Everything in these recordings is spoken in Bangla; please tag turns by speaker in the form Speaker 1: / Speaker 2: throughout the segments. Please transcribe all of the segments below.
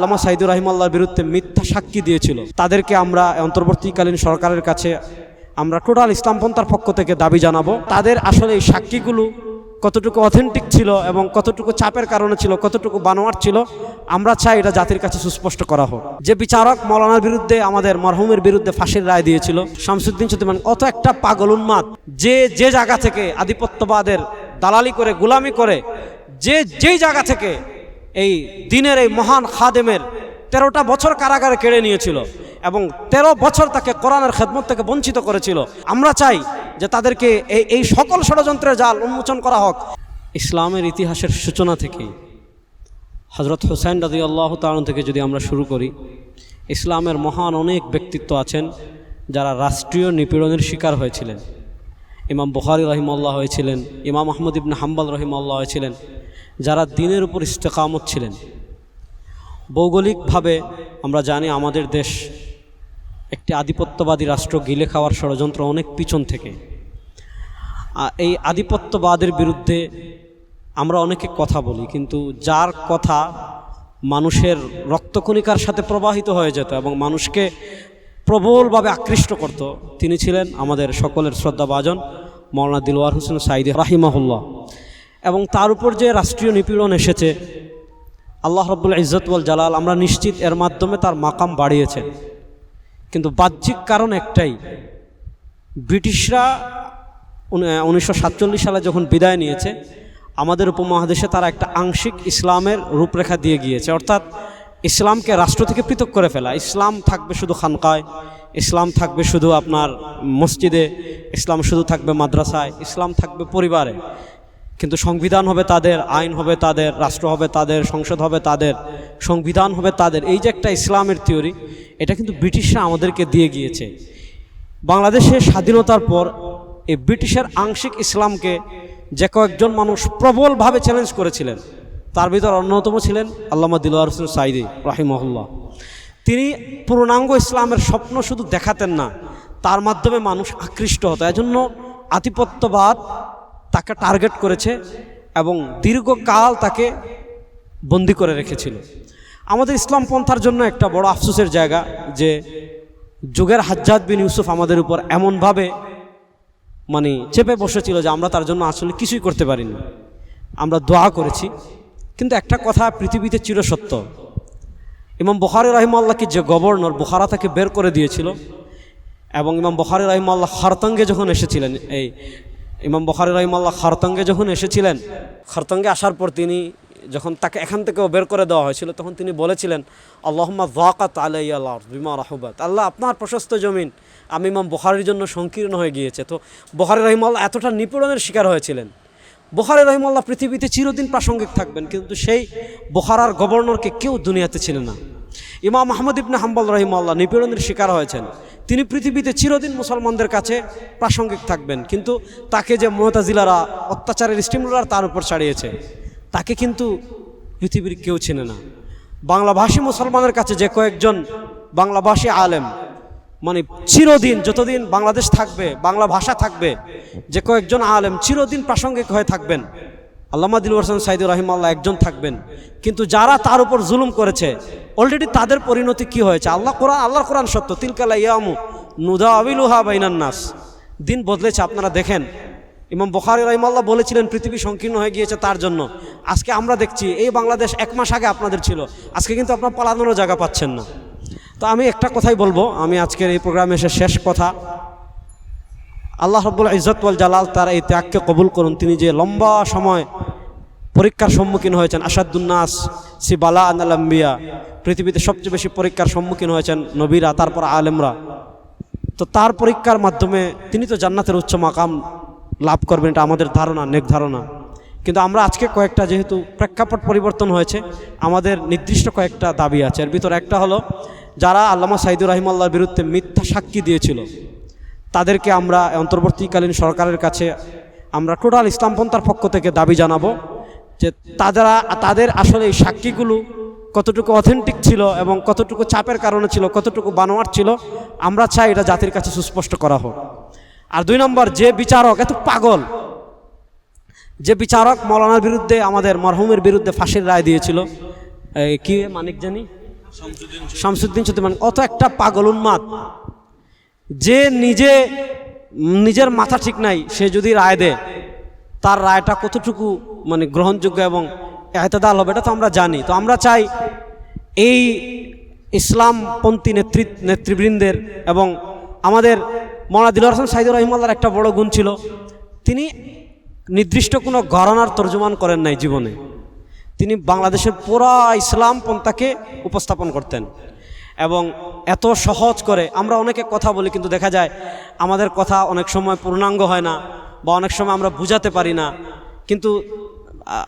Speaker 1: আল্লামা সাইদুর রহিমাল্লাহর বিরুদ্ধে মিথ্যা সাক্ষী দিয়েছিল। তাদেরকে আমরা অন্তর্বর্তীকালীন সরকারের কাছে আমরা টোটাল ইসলামপন্থার পক্ষ থেকে দাবি জানাব। তাদের আসলে এই সাক্ষীগুলো কতটুকু অথেন্টিক ছিল এবং কতটুকু চাপের কারণে ছিল, কতটুকু বানোয়ার ছিল, আমরা চাই এটা জাতির কাছে সুস্পষ্ট করা হোক। যে বিচারক মৌলানার বিরুদ্ধে আমাদের মরহুমের বিরুদ্ধে ফাঁসির রায় দিয়েছিল, শামসুদ্দিন চৌধুরী অত একটা পাগল উন্মাদ যে যে জায়গা থেকে আধিপত্যবাদের দালালি করে, গুলামি করে, যে যেই জায়গা থেকে এই দিনের এই মহান খাদেমের তেরোটা বছর কারাগারে কেড়ে নিয়েছিল এবং তেরো বছর তাকে কোরআনের খেদমত থেকে বঞ্চিত করেছিল। আমরা চাই যে তাদেরকে এই এই সকল ষড়যন্ত্রের জাল উন্মোচন করা হোক। ইসলামের ইতিহাসের সূচনা থেকে হজরত হুসাইন রাজি আল্লাহ তালন থেকে যদি আমরা শুরু করি, ইসলামের মহান অনেক ব্যক্তিত্ব আছেন যারা রাষ্ট্রীয় নিপীড়নের শিকার হয়েছিলেন। ইমাম বুখারি রহিমাল্লাহ হয়েছিলেন, ইমাম আহমদ ইবনে হাম্বাল রহিমাল্লাহ হয়েছিলেন। যারা দিনের উপর ইস্তেকামত ছিলেন। ভৌগোলিকভাবে আমরা জানি আমাদের দেশ একটি আধিপত্যবাদী রাষ্ট্র, গিলে খাওয়ার ষড়যন্ত্র অনেক পিছন থেকে। এই আধিপত্যবাদের বিরুদ্ধে আমরা অনেকে কথা বলি, কিন্তু যার কথা মানুষের রক্তকণিকার সাথে প্রবাহিত হয়ে যেত এবং মানুষকে প্রবলভাবে আকৃষ্ট করত, তিনি ছিলেন আমাদের সকলের শ্রদ্ধাভাজন মৌলানা দিলওয়ার হোসেন সাইদি রাহিমাহুল্লাহ। এবং তার উপর যে রাষ্ট্রীয় নিপীড়ন এসেছে, আল্লাহ রব্বুল ইজ্জতুল জালাল, আমরা নিশ্চিত এর মাধ্যমে তার মাকাম বাড়িয়েছেন কিন্তু বাহ্যিক কারণ একটাই, ব্রিটিশরা উনিশশো সাতচল্লিশ সালে যখন বিদায় নিয়েছে, আমাদের উপমহাদেশে তারা একটা আংশিক ইসলামের রূপরেখা দিয়ে গিয়েছে। অর্থাৎ ইসলামকে রাষ্ট্র থেকে পৃথক করে ফেলা। ইসলাম থাকবে শুধু খানকায়, ইসলাম থাকবে শুধু আপনার মসজিদে, ইসলাম শুধু থাকবে মাদ্রাসায়, ইসলাম থাকবে পরিবারে। কিন্তু সংবিধান হবে তাদের, আইন হবে তাদের, রাষ্ট্র হবে তাদের, সংসদ হবে তাদের, সংবিধান হবে তাদের। এই যে একটা ইসলামের থিওরি, এটা কিন্তু ব্রিটিশরা আমাদেরকে দিয়ে গিয়েছে। বাংলাদেশের স্বাধীনতার পর এই ব্রিটিশের আংশিক ইসলামকে যে কয়েকজন মানুষ প্রবলভাবে চ্যালেঞ্জ করেছিলেন, তার ভিতর অন্যতম ছিলেন আল্লামা দিলওয়ার হোসেন সাইদি রাহিমহল্লা তিনি পূর্ণাঙ্গ ইসলামের স্বপ্ন শুধু দেখাতেন না, তার মাধ্যমে মানুষ আকৃষ্ট হতো। এজন্য আধিপত্যবাদ তাকে টার্গেট করেছে এবং দীর্ঘকাল তাকে বন্দি করে রেখেছিল। আমাদের ইসলাম পন্থার জন্য একটা বড় আফসোসের জায়গা যে যুগের হাজ্জাদ বিন ইউসুফ আমাদের উপর এমনভাবে মানে চেপে বসেছিল যে আমরা তার জন্য আসলে কিছুই করতে পারিনি। আমরা দোয়া করেছি। কিন্তু একটা কথা পৃথিবীতে চিরসত্য। ইমাম বখারি রহিমাল্লাহকে যে গভর্নর বুখারা তাকে বের করে দিয়েছিল এবং ইমাম বখারি রহিমাল্লাহ খারতঙ্গে যখন এসেছিলেন এই ইমাম বখারি রহিমাল্লাহ খারতঙ্গে যখন এসেছিলেন, খারতঙ্গে আসার পর তিনি যখন তাকে এখান থেকেও বের করে দেওয়া হয়েছিল, তখন তিনি বলেছিলেন, আল্লাহম্মা জাকাত আলাইয়াল বিমা রাহবাত। আল্লাহ আপনার প্রশস্ত জমিন, আমি ইমাম বখারির জন্য সংকীর্ণ হয়ে গিয়েছে। তো বখারি রহিমাল্লাহ এতটা নিপীড়নের শিকার হয়েছিলেন। বোখারে রহিমাল্লাহ পৃথিবীতে চিরদিন প্রাসঙ্গিক থাকবেন, কিন্তু সেই বোখারার গভর্নরকে কেউ দুনিয়াতে ছিল না। ইমাম আহমদ ইবনে হাম্বল রহিমাল্লাহ নিপীড়নের শিকার হয়েছেন। তিনি পৃথিবীতে চিরদিন মুসলমানদের কাছে প্রাসঙ্গিক থাকবেন। কিন্তু তাকে যে মোহতাজিলারা অত্যাচারের স্টিমুলার তার উপর ছাড়িয়েছে, তাকে কিন্তু পৃথিবীর কেউ চেনে না। বাংলাভাষী মুসলমানের কাছে যে কয়েকজন বাংলাভাষী আলেম মানে চিরদিন, যতদিন বাংলাদেশ থাকবে বাংলা ভাষা থাকবে, যে কয়েকজন আলেম চিরদিন প্রাসঙ্গিক হয়ে থাকবেন আল্লামা দিল হোসেন সাইদুর রহিম আল্লাহ একজন থাকবেন। কিন্তু যারা তার উপর জুলুম করেছে অলরেডি তাদের পরিণতি কি হয়েছে? আল্লাহ কোরআন আল্লাহ কোরআন সত্য তিলকালা ইয়ামু নুদা আবিলুহা বাইনান্নাস দিন বদলেছে, আপনারা দেখেন। ইমাম বখারি রহিমাল্লাহ বলেছিলেন, পৃথিবী সংকীর্ণ হয়ে গিয়েছে তার জন্য। আজকে আমরা দেখছি, এই বাংলাদেশ এক মাস আগে আপনাদের ছিল। আজকে কিন্তু আপনার পালানোরও জায়গা পাচ্ছেন না। তো আমি একটা কথাই বলব, আমি আজকের এই প্রোগ্রামে এসে শেষ কথা। আল্লাহ রব্বুল ইজতওয়াল জালাল তার এই ত্যাগকে কবুল করুন। তিনি যে লম্বা সময় পরীক্ষার সম্মুখীন হয়েছেন আসাদুন্নাস সি বালা আনালাম্বিয়া পৃথিবীতে সবচেয়ে বেশি পরীক্ষার সম্মুখীন হয়েছেন নবীরা, তারপর আলেমরা। তো তার পরীক্ষার মাধ্যমে তিনি তো জান্নাতের উচ্চ মাকাম লাভ করবেন, এটা আমাদের ধারণা, নেক ধারণা। কিন্তু আমরা আজকে কয়েকটা যেহেতু প্রেক্ষাপট পরিবর্তন হয়েছে, আমাদের নির্দিষ্ট কয়েকটা দাবি আছে। এর ভিতর একটা হলো, যারা আল্লামা সাইদুর রহিমাল্লাহর বিরুদ্ধে মিথ্যা সাক্ষী দিয়েছিল তাদেরকে আমরা অন্তর্বর্তীকালীন সরকারের কাছে আমরা টোটাল ইসলামপন্থার পক্ষ থেকে দাবি জানাব যে তারা তাদের আসলে এই সাক্ষীগুলো কতটুকু অথেন্টিক ছিল এবং কতটুকু চাপের কারণে ছিল কতটুকু বানোয়ার ছিল আমরা চাই এটা জাতির কাছে সুস্পষ্ট করা হোক। আর দুই নম্বর যে বিচারক এত পাগল যে বিচারক মৌলানার বিরুদ্ধে আমাদের মরহুমের বিরুদ্ধে ফাঁসির রায় দিয়েছিল কি মানিক জানি? শামসুদ্দিন চৌধুরী। অত একটা পাগল উন্মাদ যে নিজে, নিজের মাথা ঠিক নাই, সে যদি রায় দেয়, তার রায়টা কতটুকু মানে গ্রহণযোগ্য এবং এহতেদাল হবে, এটা তো আমরা জানি। তো আমরা চাই এই ইসলামপন্থী নেতৃ, নেতৃবৃন্দের এবং আমাদের মৌলানা দিল হাসান সাইদুর রহিমাল্লার একটা বড় গুণ ছিল, তিনি নির্দিষ্ট কোনো ঘরানার তর্জমান করেন নাই জীবনে। তিনি বাংলাদেশের পুরা ইসলাম পন্থাকে উপস্থাপন করতেন। এবং এত সহজ করে, আমরা অনেকে কথা বলি, কিন্তু দেখা যায় আমাদের কথা অনেক সময় পূর্ণাঙ্গ হয় না বা অনেক সময় আমরা বুঝাতে পারি না। কিন্তু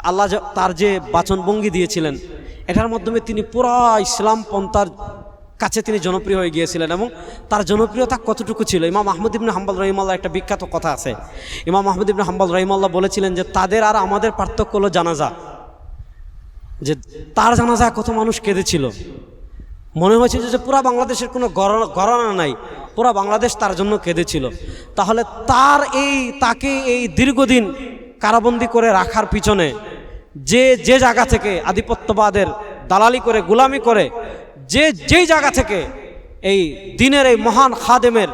Speaker 1: আল্লাহ তার যে বাচনভঙ্গি দিয়েছিলেন, এটার মাধ্যমে তিনি পুরা ইসলাম পন্থার কাছে তিনি জনপ্রিয় হয়ে গিয়েছিলেন এবং তার জনপ্রিয়তা কতটুকু ছিল? ইমাম আহমদ ইবনে হাম্বাল রহিমাল্লাহ একটা বিখ্যাত কথা আছে। ইমাম আহমদ ইবনে হাম্বাল রহিমাল্লাহ বলেছিলেন যে, তাদের আর আমাদের পার্থক্য হলো জানাজা। যে, তার জানাজায় কত মানুষ কেঁদেছিল? মনে হয়েছে যে পুরা বাংলাদেশের কোনো গর- গণনা নাই, পুরা বাংলাদেশ তার জন্য কেঁদেছিল। তাহলে তার এই, তাকে এই দীর্ঘদিন কারাবন্দি করে রাখার পিছনে যে যে জায়গা থেকে আধিপত্যবাদের দালালি করে, গোলামি করে, যে, যেই জায়গা থেকে এই দিনের এই মহান খাদেমের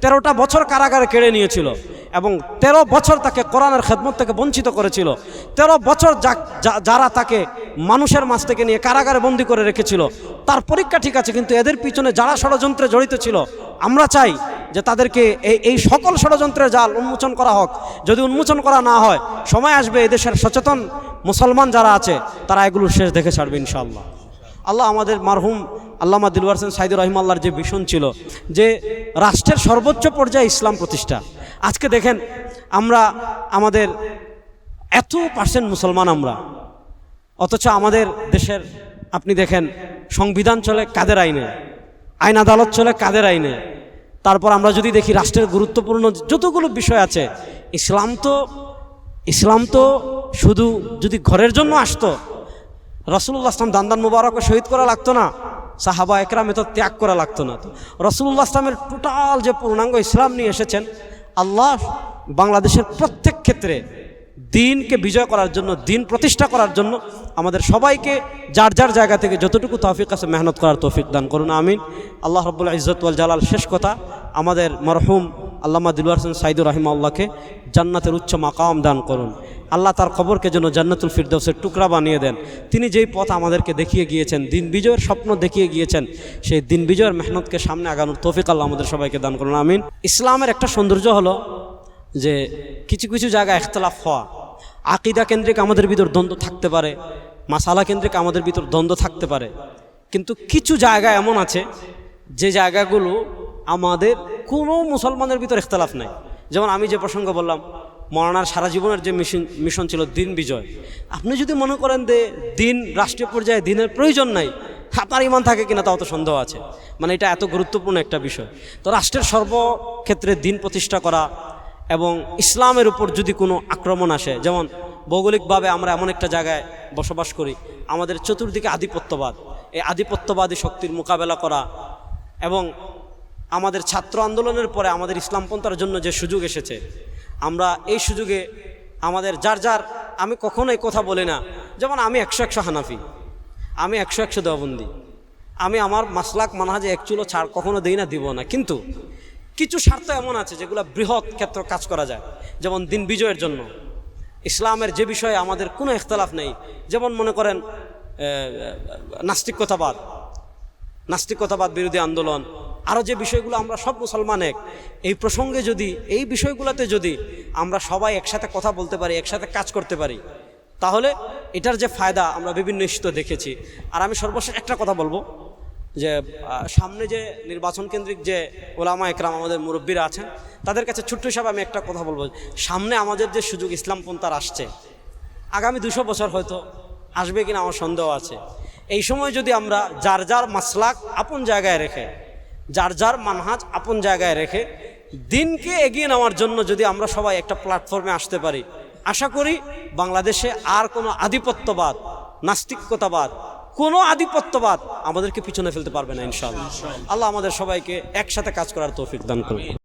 Speaker 1: তেরোটা বছর কারাগারে কেড়ে নিয়েছিল এবং তেরো বছর তাকে কোরআনের খেদমত থেকে বঞ্চিত করেছিল। তেরো বছর যা- যা- যারা তাকে মানুষের মাছ থেকে নিয়ে কারাগারে বন্দি করে রেখেছিল, তার পরীক্ষা ঠিক আছে, কিন্তু এদের পিছনে যারা ষড়যন্ত্রে জড়িত ছিল, আমরা চাই যে তাদেরকে এই এই সকল ষড়যন্ত্রের জাল উন্মোচন করা হোক। যদি উন্মোচন করা না হয়, সময় আসবে এদেশের সচেতন মুসলমান যারা আছে, তারা এগুলো শেষ দেখে ছাড়বে ইনশাআল্লাহ। আল্লাহ আমাদের মারহুম আল্লামা দিলওয়ার হোসেন সাইদুর রহিমাল্লার যে ভীষণ ছিল, যে রাষ্ট্রের সর্বোচ্চ পর্যায়ে ইসলাম প্রতিষ্ঠা। আজকে দেখেন আমরা আমাদের এত পার্সেন্ট মুসলমান আমরা, অথচ আমাদের দেশের আপনি দেখেন সংবিধান চলে কাদের আইনে, আইন আদালত চলে কাদের আইনে, তারপর আমরা যদি দেখি রাষ্ট্রের গুরুত্বপূর্ণ যতগুলো বিষয় আছে, ইসলাম তো ইসলাম তো শুধু যদি ঘরের জন্য আসতো রসুল্লাহ আসলাম দান্দান মুবারককে শহীদ করা লাগতো না সাহাবা একরামে তো ত্যাগ করা লাগতো না। তো রসুল্লাহ আসলামের টোটাল যে পূর্ণাঙ্গ ইসলাম নিয়ে এসেছেন আল্লাহ বাংলাদেশের প্রত্যেক ক্ষেত্রে দিনকে বিজয় করার জন্য, দিন প্রতিষ্ঠা করার জন্য আমাদের সবাইকে যার যার জায়গা থেকে যতটুকু তৌফিক আছে মেহনত করার তৌফিক দান করুন, আমিন। আল্লাহ রব্বুল্লাহ ইজ্জতুল জালাল শেষ কথা। আমাদের মরহুম আল্লামা দিলুয়ার হোসেন সাইদুর রহিমা আল্লাহকে জান্নাতের উচ্চ মাকাম দান করুন। আল্লাহ তার খবরকে যেন জান্নাতুল ফিরদৌসের টুকরা বানিয়ে দেন। তিনি যেই পথ আমাদেরকে দেখিয়ে গিয়েছেন, দিন বিজয়ের স্বপ্ন দেখিয়ে গিয়েছেন, সেই দিন বিজয়ের মেহনতকে সামনে আগানোর তৌফিক আল্লাহ আমাদের সবাইকে দান করুন, আমিন। ইসলামের একটা সৌন্দর্য হলো যে কিছু কিছু জায়গায় একতলাফ হওয়া। আকিদা কেন্দ্রিক আমাদের ভিতর দ্বন্দ্ব থাকতে পারে, মাসালা কেন্দ্রিক আমাদের ভিতর দ্বন্দ্ব থাকতে পারে। কিন্তু কিছু জায়গা এমন আছে যে জায়গাগুলো আমাদের কোনো মুসলমানের ভিতর ইখতলাফ নাই। যেমন আমি যে প্রসঙ্গ বললাম মরানার সারা জীবনের যে মিশন মিশন ছিল দিন বিজয়। আপনি যদি মনে করেন যে দিন রাষ্ট্রীয় পর্যায়ে দিনের প্রয়োজন নাই, আপনার ইমান থাকে কিনা তাও তো সন্দেহ আছে। মানে এটা এত গুরুত্বপূর্ণ একটা বিষয়। তো রাষ্ট্রের সর্বক্ষেত্রে দিন প্রতিষ্ঠা করা এবং ইসলামের উপর যদি কোনো আক্রমণ আসে, যেমন ভৌগোলিকভাবে আমরা এমন একটা জায়গায় বসবাস করি, আমাদের চতুর্দিকে আধিপত্যবাদ। এই আধিপত্যবাদী শক্তির মোকাবেলা করা এবং আমাদের ছাত্র আন্দোলনের পরে আমাদের ইসলামপন্থার জন্য যে সুযোগ এসেছে আমরা এই সুযোগে আমাদের যার যার, আমি কখনোই কথা বলি না। যেমন আমি একশো একশো হানাফি, আমি একশো একশো দেওবন্দি, আমি আমার মাসলাক মানহাজে এক চুলো ছাড় কখনো দিই না, দিব না। কিন্তু কিছু স্বার্থ এমন আছে যেগুলো বৃহৎ ক্ষেত্র কাজ করা যায়। যেমন দিন বিজয়ের জন্য। ইসলামের যে বিষয়ে আমাদের কোনো ইখতলাফ নেই। যেমন মনে করেন নাস্তিকতাবাদ। নাস্তিকতাবাদ বিরোধী আন্দোলন আরও যে বিষয়গুলো আমরা সব মুসলমান এক, এই প্রসঙ্গে যদি, এই বিষয়গুলোতে যদি আমরা সবাই একসাথে কথা বলতে পারি, একসাথে কাজ করতে পারি, তাহলে এটার যে ফায়দা আমরা বিভিন্ন ইস্যুতে দেখেছি। আর আমি সর্বশেষ একটা কথা বলব, যে সামনে যে নির্বাচন কেন্দ্রিক যে ওলামা একরাম আমাদের মুরব্বীরা আছেন, তাদের কাছে ছোট্ট হিসাবে আমি একটা কথা বলব, সামনে আমাদের যে সুযোগ ইসলামপন্থার আসছে, আগামী দুশো বছর হয়তো আসবে কিনা আমার সন্দেহ আছে। এই সময় যদি আমরা যার যার মাসলাক আপন জায়গায় রেখে যার যার মানহাজ আপন জায়গায় রেখে দিনকে এগিয়ে নেওয়ার জন্য যদি আমরা সবাই একটা প্ল্যাটফর্মে আসতে পারি, আশা করি বাংলাদেশে আর কোনো আধিপত্যবাদ, নাস্তিকতাবাদ, কোনো আধিপত্যবাদ আমাদেরকে পিছনে ফেলতে পারবে না, ইনশাআল্লাহ। আল্লাহ আমাদের সবাইকে একসাথে কাজ করার তৌফিক দান করুন।